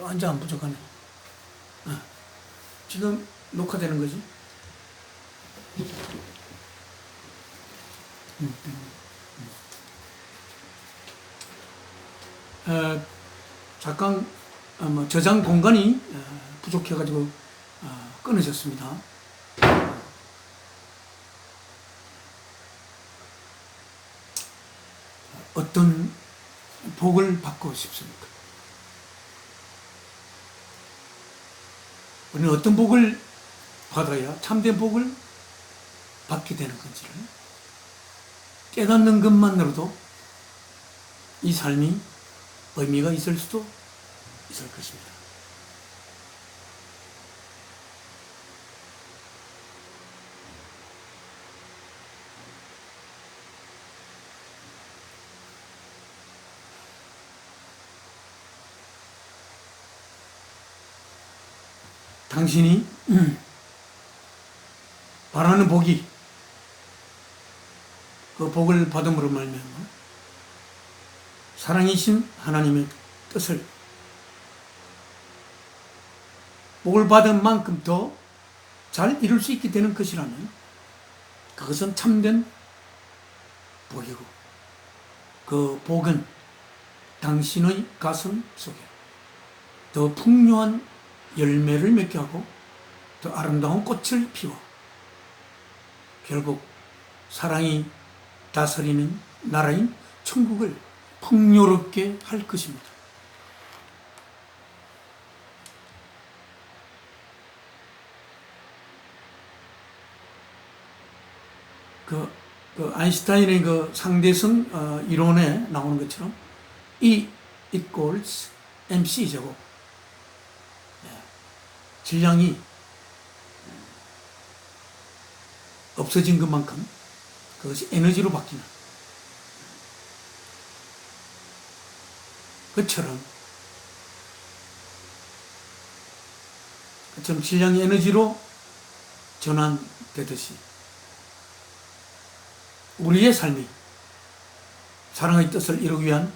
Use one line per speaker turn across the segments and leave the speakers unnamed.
완전 안 부족하네. 어. 지금 녹화되는 거지? 음, 음, 음. 어, 잠깐 어, 뭐 저장 공간이 어, 부족해가지고 어, 끊어졌습니다. 어떤 복을 받고 싶습니까? 우리는 어떤 복을 받아야 참된 복을 받게 되는 건지를 깨닫는 것만으로도 이 삶이 의미가 있을 수도 있을 것입니다. 당신이 음, 바라는 복이 그 복을 받음으로 말미암아 사랑이신 하나님의 뜻을 복을 받은 만큼 더 잘 이룰 수 있게 되는 것이라면 그것은 참된 복이고 그 복은 당신의 가슴 속에 더 풍요한 열매를 맺게 하고 더 아름다운 꽃을 피워 결국 사랑이 다스리는 나라인 천국을 풍요롭게 할 것입니다. 그, 그 아인슈타인의 그 상대성 어, 이론에 나오는 것처럼 E equals mc 제곱 질량이 없어진 것만큼 그것이 에너지로 바뀌는 그처럼 그처럼 질량이 에너지로 전환되듯이 우리의 삶이 사랑의 뜻을 이루기 위한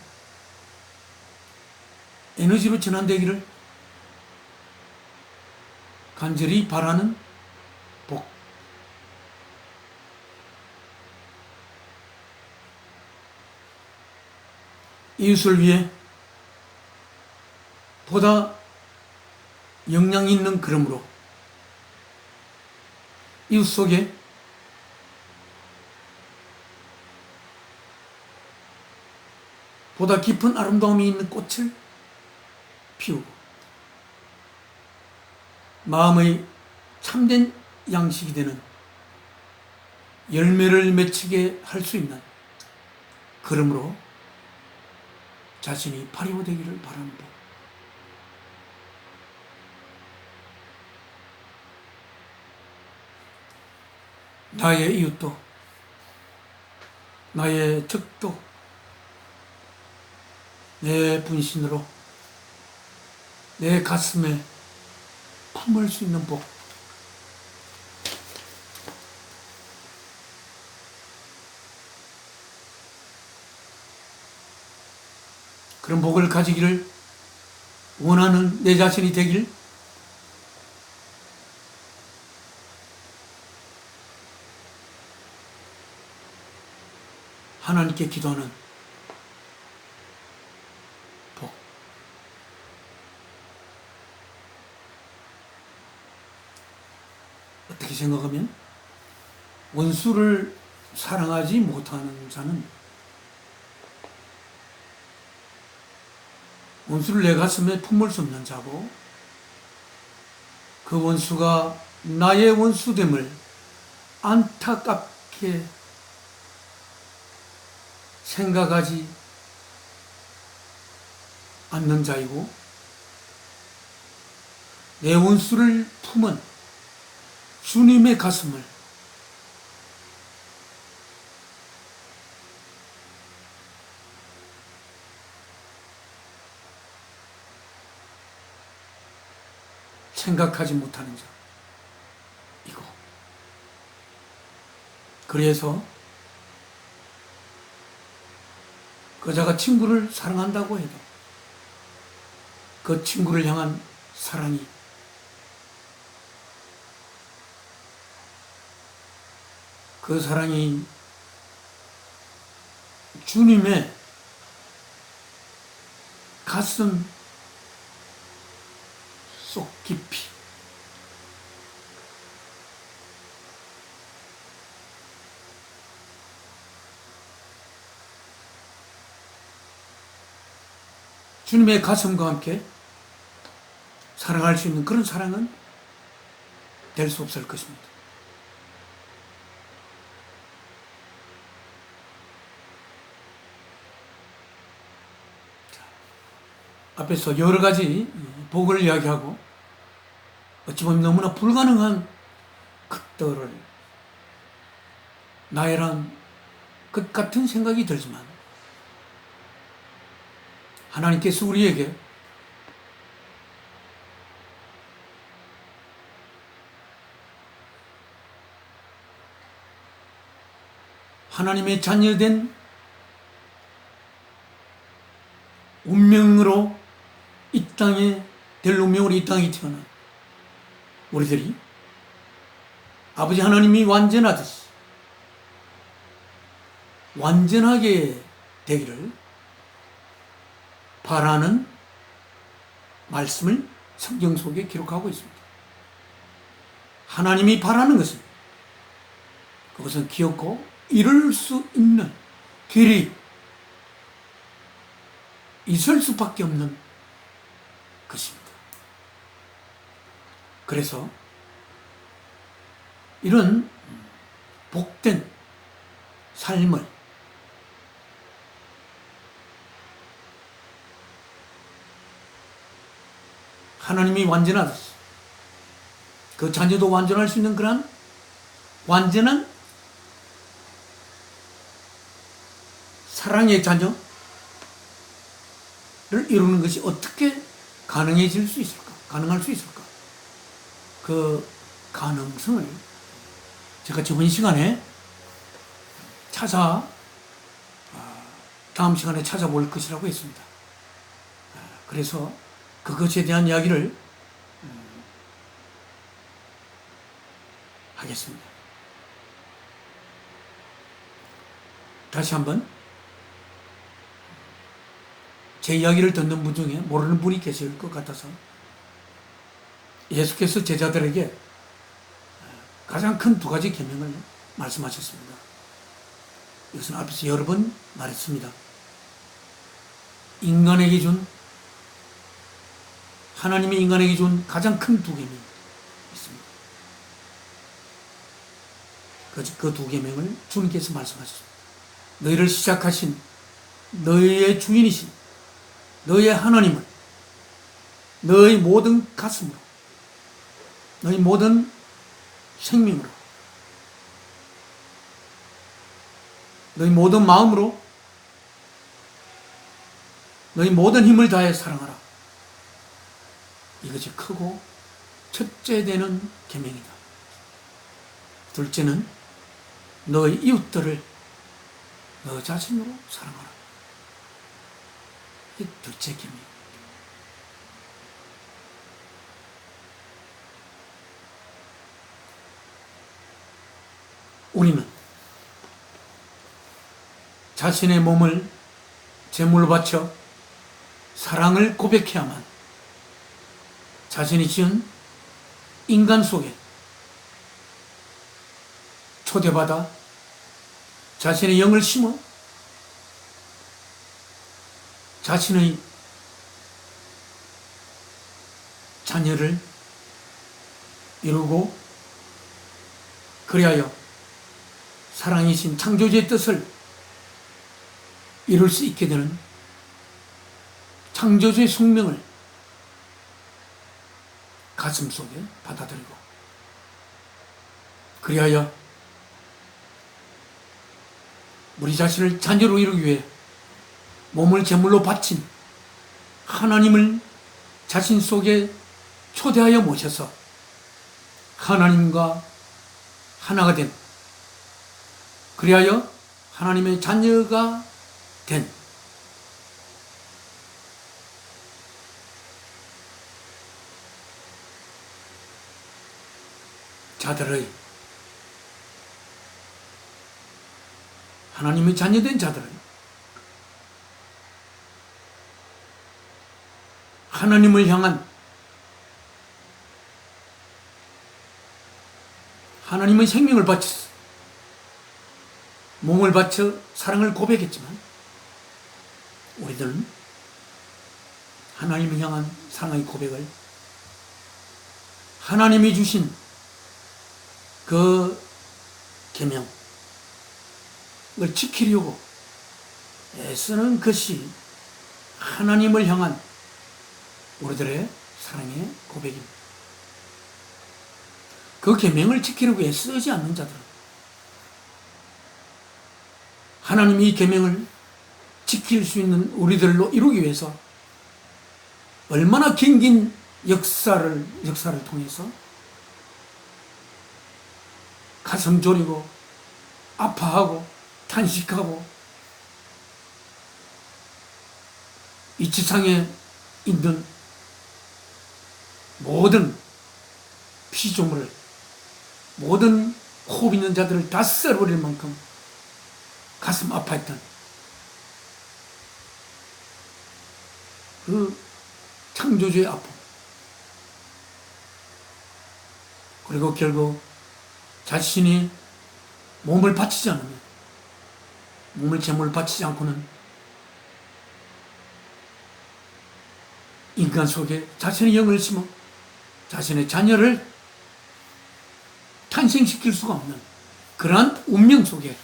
에너지로 전환되기를 간절히 바라는 복. 이웃을 위해 보다 영향 있는 걸음으로 이웃 속에 보다 깊은 아름다움이 있는 꽃을 피우고 마음의 참된 양식이 되는 열매를 맺히게 할 수 있는 그러므로 자신이 파리오 되기를 바랍니다. 나의 이웃도 나의 적도 내 분신으로 내 가슴에 품을 수 있는 복. 그런 복을 가지기를 원하는 내 자신이 되길 하나님께 기도하는 복. 어떻게 생각하면 원수를 사랑하지 못하는 자는 원수를 내 가슴에 품을 수 없는 자고 그 원수가 나의 원수됨을 안타깝게 생각하지 않는 자이고 내 원수를 품은 주님의 가슴을 생각하지 못하는 자. 이거. 그래서 그자가 친구를 사랑한다고 해도 그 친구를 향한 사랑이 그 사랑이 주님의 가슴 속 깊이 주님의 가슴과 함께 사랑할 수 있는 그런 사랑은 될 수 없을 것입니다. 앞에서 여러 가지 복을 이야기하고 어찌 보면 너무나 불가능한 것들을 나열한 것 같은 생각이 들지만 하나님께서 우리에게 하나님의 자녀된 운명으로 이 땅에 될 운명으로 이 땅에 태어난 우리들이 아버지 하나님이 완전하듯이 완전하게 되기를 바라는 말씀을 성경 속에 기록하고 있습니다. 하나님이 바라는 것은 그것은 귀엽고 이룰 수 있는 길이 있을 수밖에 없는 것입니다. 그래서 이런 복된 삶을 하나님이 완전하듯이 그 자녀도 완전할 수 있는 그런 완전한 사랑의 자녀를 이루는 것이 어떻게 가능해질 수 있을까? 가능할 수 있을까? 그 가능성을 제가 저번 시간에 찾아 아, 다음 시간에 찾아볼 것이라고 했습니다. 아, 그래서 그것에 대한 이야기를 음, 하겠습니다. 다시 한번 제 이야기를 듣는 분 중에 모르는 분이 계실 것 같아서 예수께서 제자들에게 가장 큰 두 가지 계명을 말씀하셨습니다. 이것은 앞에서 여러 번 말했습니다. 인간에게 준 하나님이 인간에게 준 가장 큰두 계명이 있습니다. 그두 계명을 주님께서 말씀하셨습니다. 너희를 시작하신 너희의 주인이신 너희의 하나님을 너희 모든 가슴으로 너희 모든 생명으로 너희 모든 마음으로 너희 모든 힘을 다해 사랑하라. 이것이 크고 첫째 되는 계명이다. 둘째는 너희 이웃들을 너 자신으로 사랑하라. 계명. 우리는 자신의 몸을 제물로 바쳐 사랑을 고백해야만 자신이 지은 인간 속에 초대받아 자신의 영을 심어 자신의 자녀를 이루고 그리하여 사랑이신 창조주의 뜻을 이룰 수 있게 되는 창조주의 숙명을 가슴 속에 받아들이고 그리하여 우리 자신을 자녀로 이루기 위해 몸을 제물로 바친 하나님을 자신 속에 초대하여 모셔서 하나님과 하나가 된 그리하여 하나님의 자녀가 된. 자들의 하나님의 자녀된 자들의 하나님을 향한 하나님의 생명을 바쳤어. 몸을 바쳐 사랑을 고백했지만 우리들은 하나님을 향한 사랑의 고백을 하나님이 주신 그 계명을 지키려고 애쓰는 것이 하나님을 향한 우리들의 사랑의 고백입니다. 그 계명을 지키려고 애쓰지 않는 자들은 하나님이 이 계명을 지킬 수 있는 우리들로 이루기 위해서 얼마나 긴긴 역사를 역사를 통해서 가슴 졸이고 아파하고 탄식하고 이 지상에 있는 모든 피조물을 모든 호흡 있는 자들을 다 썰어버릴 만큼 가슴 아파했던 그 창조주의 아픔. 그리고 결국 자신이 몸을 바치지 않으면 몸을 제물을 바치지 않고는 인간 속에 자신의 영을 심어 자신의 자녀를 탄생시킬 수가 없는 그러한 운명 속에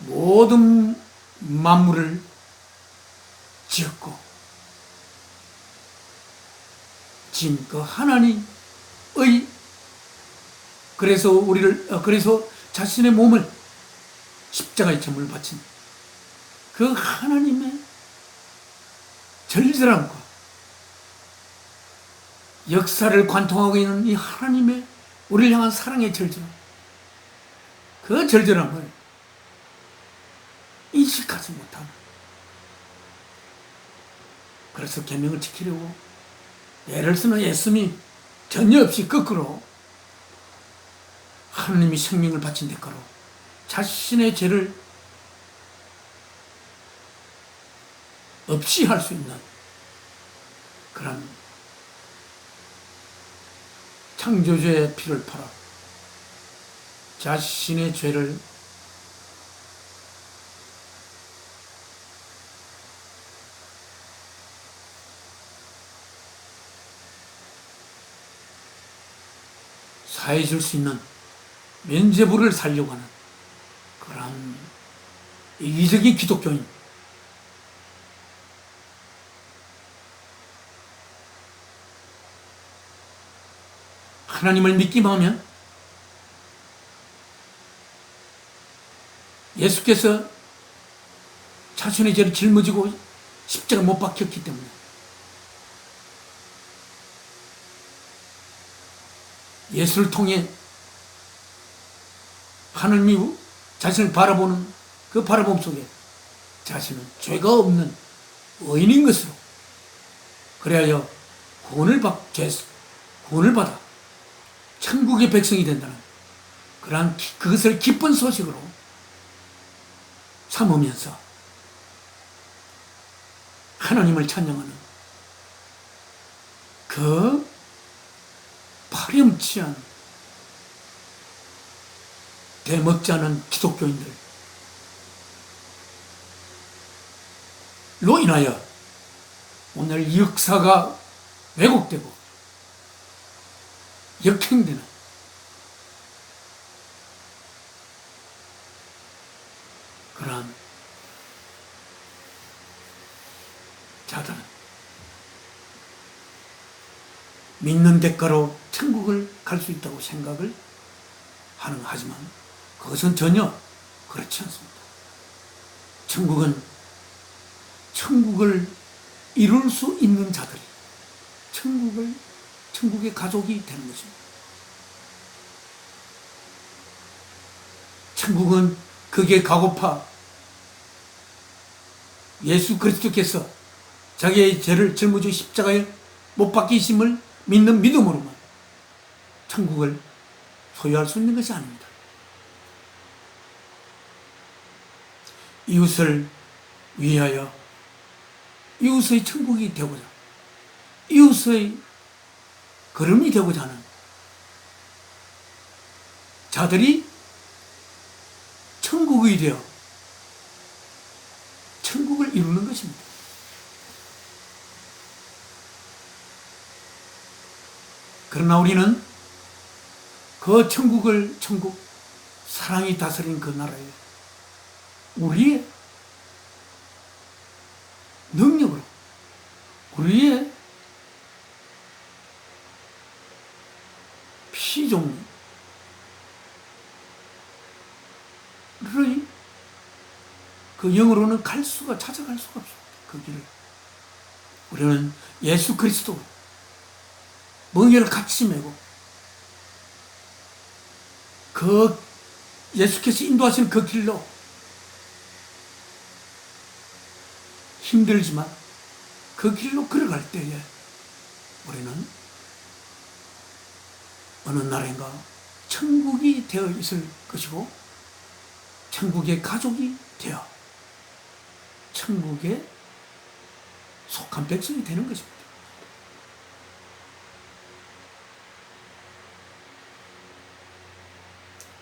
모든 만물을 지었고 진 그 하나님의 그래서 우리를 어, 그래서 자신의 몸을 십자가의 제물을 바친 그 하나님의 절절함과 역사를 관통하고 있는 이 하나님의 우리를 향한 사랑의 절절함 그 절절함을 인식하지 못하는. 그래서 계명을 지키려고 애를 쓰는 애씀이 전혀 없이 거꾸로 하나님이 생명을 바친 대가로 자신의 죄를 없이 할 수 있는 그런 창조주의 피를 팔아 자신의 죄를 사해 줄 수 있는 면죄부를 살려고 하는 그런 이기적인 기독교인 하나님을 믿기만 하면 예수께서 자신의 죄를 짊어지고 십자가 못 박혔기 때문에 예수를 통해 하나님이 자신을 바라보는 그 바라봄 속에 자신은 죄가 없는 의인인 것으로 그래야 구원을 받, 죄, 구원을 받아 천국의 백성이 된다는 그러한 기- 그것을 기쁜 소식으로 삼으면서 하나님을 찬양하는 그 파렴치한 대먹지 않은 기독교인들로 인하여 오늘 이 역사가 왜곡되고 역행되는 그러한 자들은 믿는 대가로 천국을 갈 수 있다고 생각을 하는 하지만 그것은 전혀 그렇지 않습니다. 천국은 천국을 이룰 수 있는 자들이 천국을 천국의 가족이 되는 것입니다. 천국은 그게 가고파 예수 그리스도께서 자기의 죄를 짊어지고 십자가에 못 박히심을 믿는 믿음으로만 천국을 소유할 수 있는 것이 아닙니다. 이웃을 위하여 이웃의 천국이 되고자 이웃의 걸음이 되고자 하는 자들이 천국이 되어 천국을 이루는 것입니다. 그러나 우리는 그 천국을 천국 사랑이 다스린 그 나라에 우리의 능력으로 우리의 피종을 그 영으로는 갈 수가 찾아갈 수가 없습니다. 그 길을 우리는 예수 그리스도 멍에를 같이 메고 그 예수께서 인도하시는 그 길로 힘들지만 그 길로 걸어갈 때에 우리는 어느 날인가 천국이 되어 있을 것이고 천국의 가족이 되어 천국에 속한 백성이 되는 것입니다.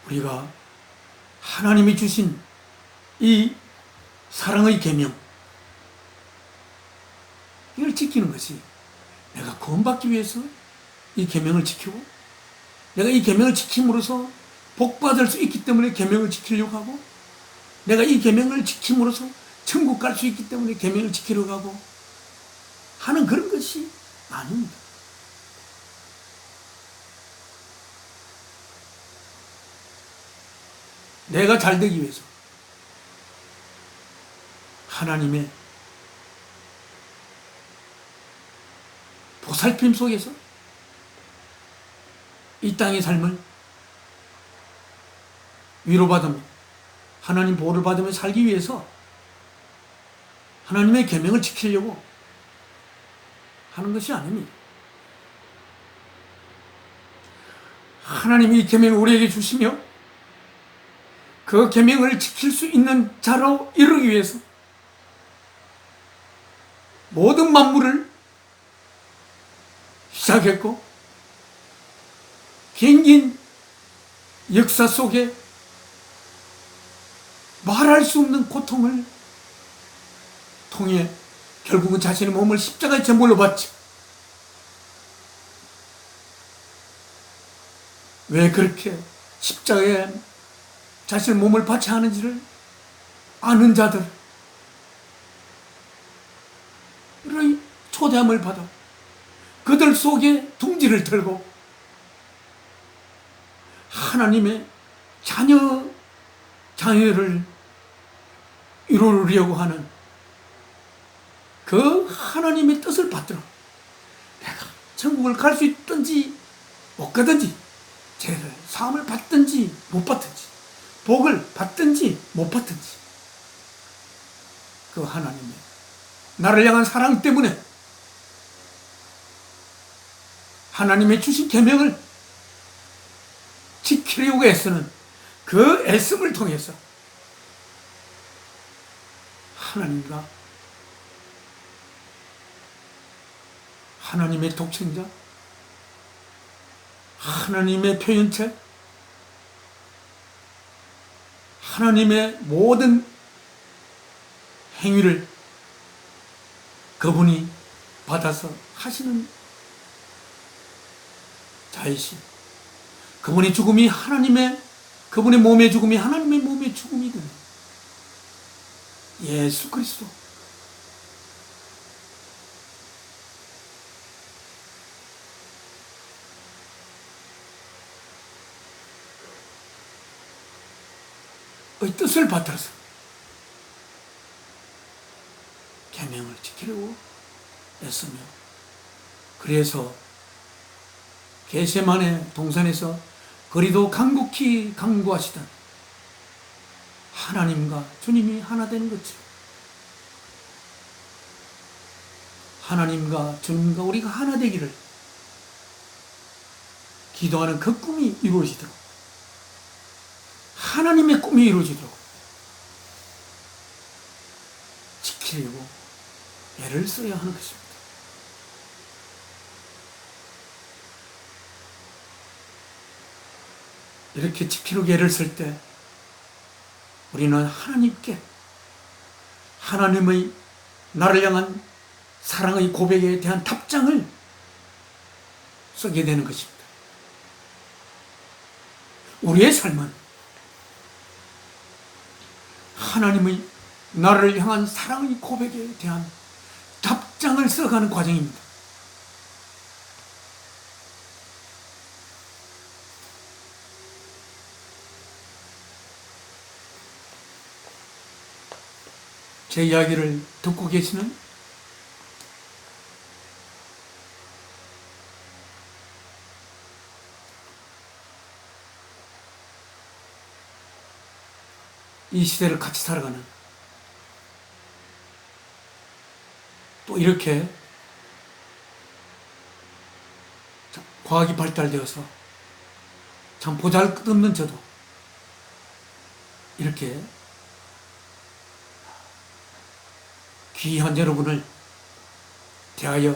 우리가 하나님이 주신 이 사랑의 계명 이걸 지키는 것이 내가 구원받기 위해서 이 계명을 지키고 내가 이 계명을 지킴으로써 복 받을 수 있기 때문에 계명을 지키려고 하고 내가 이 계명을 지킴으로써 천국 갈 수 있기 때문에 계명을 지키려고 하고 하는 그런 것이 아닙니다. 내가 잘 되기 위해서 하나님의 보살핌 속에서 이 땅의 삶을 위로받으며 하나님 보호를 받으며 살기 위해서 하나님의 계명을 지키려고 하는 것이 아닙니다. 하나님이 이 계명을 우리에게 주시며 그 계명을 지킬 수 있는 자로 이루기 위해서 모든 만물을 시작했고 긴긴 역사 속에 말할 수 없는 고통을 통해 결국은 자신의 몸을 십자가에 제물로 바쳐 왜 그렇게 십자가에 자신의 몸을 바쳐야 하는지를 아는 자들의 초대함을 받아 그들 속에 둥지를 들고 하나님의 자녀, 자녀를 이루려고 하는 그 하나님의 뜻을 받들어 내가 천국을 갈 수 있든지 못 가든지 죄를 사함을 받든지 못 받든지 복을 받든지 못 받든지 그 하나님의 나를 향한 사랑 때문에 하나님의 주신 계명을 지키려고 애쓰는 그 애씀을 통해서 하나님과 하나님의 독생자, 하나님의 표현체, 하나님의 모든 행위를 그분이 받아서 하시는 자이신. 그분의 죽음이 하나님의 그분의 몸의 죽음이 하나님의 몸의 죽음이 되는 예수 그리스도 뜻을 받들어서 계명을 지키려고 애쓰며 그래서 게세만의 동산에서 그리도 간곡히 강구하시던 하나님과 주님이 하나 되는 것처럼 하나님과 주님과 우리가 하나 되기를 기도하는 그 꿈이 이루어지도록 하나님의 꿈이 이루어지도록 지키려고 애를 써야 하는 것입니다. 이렇게 지키려고 애를 쓸 때 우리는 하나님께 하나님의 나를 향한 사랑의 고백에 대한 답장을 쓰게 되는 것입니다. 우리의 삶은 하나님의 나를 향한 사랑의 고백에 대한 답장을 써가는 과정입니다. 제 이야기를 듣고 계시는 이 시대를 같이 살아가는. 또 이렇게 참 과학이 발달되어서 참 보잘것없는 저도 이렇게 귀한 여러분을 대하여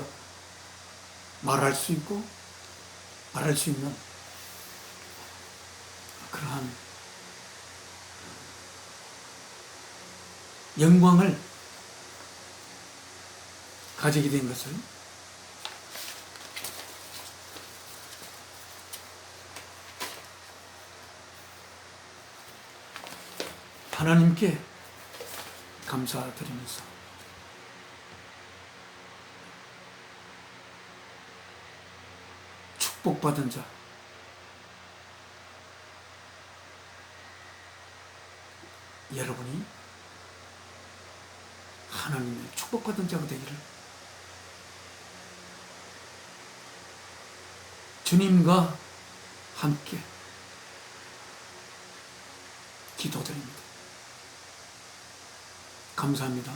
말할 수 있고 말할 수 있는 그러한 영광을 가지게 된 것을 하나님께 감사드리면서 축복받은 자 여러분이 하나님의 축복받은 자가 되기를 주님과 함께 기도드립니다. 감사합니다.